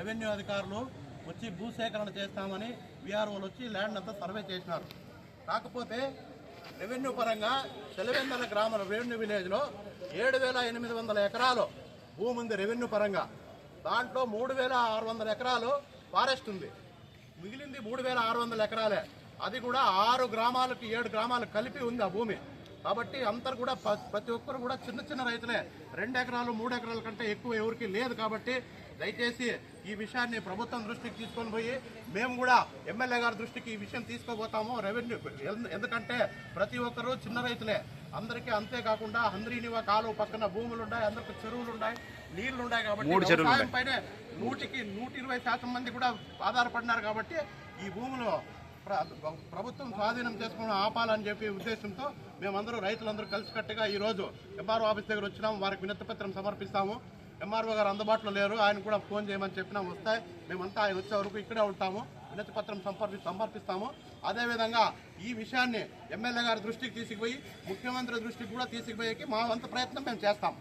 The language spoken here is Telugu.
రెవెన్యూ అధికారులు వచ్చి భూసేకరణ చేస్తామని విఆర్ఓలు వచ్చి ల్యాండ్ అంతా సర్వే చేసినారు. కాకపోతే రెవెన్యూ పరంగా సెలవెందల గ్రామ రెవెన్యూ విలేజ్లో ఏడు వేల ఎనిమిది వందల ఎకరాలు భూమి ఉంది రెవెన్యూ పరంగా. దాంట్లో మూడు వేల ఆరు వందల ఎకరాలు ఫారెస్ట్ ఉంది. మిగిలింది మూడు వేల ఆరు వందల ఎకరాలే. అది కూడా ఆరు గ్రామాలకు ఏడు గ్రామాలు కలిపి ఉంది ఆ భూమి. కాబట్టి అందరు కూడా ప్రతి ఒక్కరు కూడా చిన్న చిన్న రైతులే. రెండు ఎకరాలు మూడు ఎకరాల కంటే ఎక్కువ ఎవరికి లేదు కాబట్టి దయచేసి ఈ విషయాన్ని ప్రభుత్వం దృష్టికి తీసుకొని పోయి మేము కూడా ఎమ్మెల్యే గారి దృష్టికి ఈ విషయం తీసుకోబోతాము రెవెన్యూ ఎందు- ఎందుకంటే ప్రతి ఒక్కరు చిన్న రైతులే. అందరికీ అంతేకాకుండా హంద్రీనివా కాలువ పక్కన భూములు ఉన్నాయి అందరికి చెరువులు ఉన్నాయి నీళ్ళు ఉన్నాయి కాబట్టి వ్యవసాయం పైనే నూటికి నూట ఇరవై శాతం మంది కూడా ఆధారపడినారు కాబట్టి ఈ భూములు ప్ర- ప్రభుత్వం స్వాధీనం చేసుకుని ఆపాలని చెప్పి ఉద్దేశంతో మేమందరూ రైతులందరూ కలిసికట్టుగా ఈ రోజు ఎంఆర్ఓ ఆఫీస్ దగ్గర వచ్చినాము వారికి వినతిపత్రం సమర్పిస్తాము. ఎంఆర్ఓ గారు అందుబాటులో లేరు. ఆయన కూడా ఫోన్ చేయమని చెప్పినా వస్తాయి. మేమంతా ఆయన వచ్చే వరకు ఇక్కడే ఉంటాము. వినతి పత్రం సంపర్పి సమర్పిస్తాము. అదేవిధంగా ఈ విషయాన్ని ఎమ్మెల్యే గారి దృష్టికి తీసుకుపోయి ముఖ్యమంత్రి దృష్టికి కూడా తీసుకుపోయేకి మా వంత ప్రయత్నం మేము చేస్తాం.